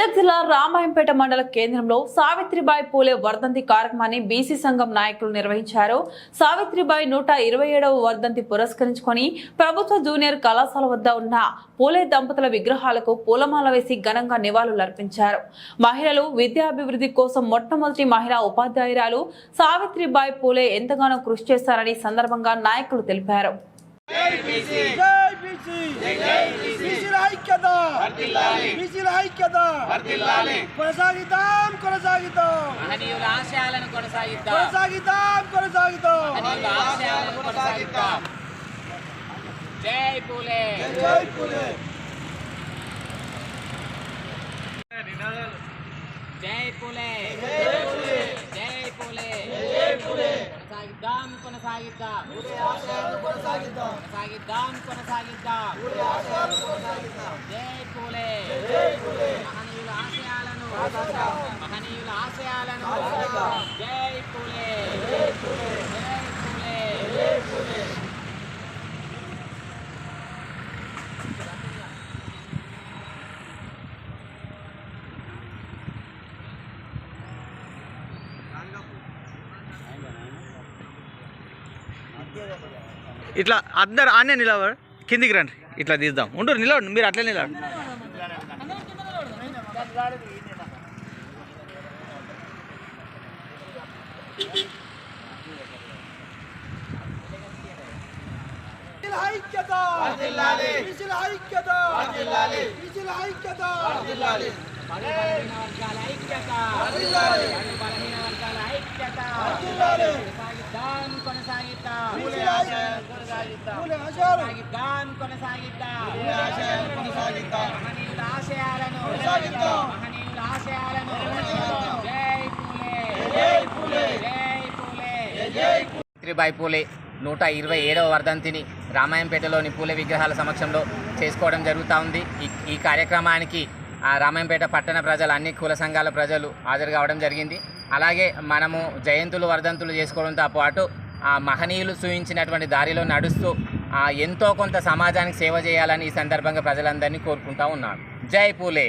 మెదక్ జిల్లా రామాయంపేట మండల కేంద్రంలో సావిత్రిబాయి పూలే వర్ధంతి కార్యక్రమాన్ని బీసీ సంఘం నాయకులు నిర్వహించారు. సావిత్రిబాయి నూట ఇరవై ఏడవ వర్ధంతి పురస్కరించుకొని ప్రభుత్వ జూనియర్ కళాశాల వద్ద ఉన్న పూలే దంపతుల విగ్రహాలకు పూలమాల వేసి ఘనంగా నివాళులర్పించారు మహిళలు విద్యాభివృద్ధి కోసం మొట్టమొదటి మహిళా ఉపాధ్యాయురాలు సావిత్రిబాయి పూలే ఎంతగానో కృషి చేశారని సందర్భంగా నాయకులు తెలిపారు జై బీసీ బీసీల ఐక్యత బీసీల ఐక్యత. కొనసాగిద్దాం కొనసాగిద్దాం. మహనీయుల ఆశయాలను కొనసాగిద్దాం. కొనసాగిద్దాం కొనసాగిద్దాం. మహనీయుల ఆశయాలను కొనసాగిద్దాం. జై పూలే. జై పూలే. జై పూలే. జై పూలే. కొనసాగిద్దాం కొనసాగిద్దాం. కొనసాగిద్దాం. కొనసాగిద్దాం జై పూలే మహనీయుల ఆశయాలను మహనీయుల ఆశయాలను జై పూలే జై పూలే ఇట్లా అందరు ఆనే నిలబడు కిందికి రండి ఇట్లా తీద్దాం ఉండు నిలబడు మీరు అట్లే నిలబడు బీసీల ఐక్యత కొనసాగిద్దాం. ఐక్యత పూలే ఆశయాలు కొనసాగిద్దాం. కొనసాగిద్దాం. మహనీయుల ఆశయాలను మహనీయుల ఆశయాలను. జై పూలే. జై పూలే. జై పూలే. సావిత్రిబాయి పూలే నూట ఇరవై ఏడవ వర్ధంతిని రామాయంపేటలోని పూలే విగ్రహాల సమక్షంలో చేసుకోవడం జరుగుతూ ఉంది. ఈ ఈ కార్యక్రమానికి ఆ రామాయంపేట పట్టణ ప్రజలు అన్ని కుల సంఘాల ప్రజలు హాజరు కావడం జరిగింది. అలాగే మనము జయంతులు వర్ధంతులు చేసుకోవడంతో పాటు ఆ మహనీయులు సూచించినటువంటి దారిలో నడుస్తూ ఆ ఎంతో కొంత సమాజానికి సేవ చేయాలని ఈ సందర్భంగా ప్రజలందరినీ కోరుకుంటా ఉన్నారు జై పూలే.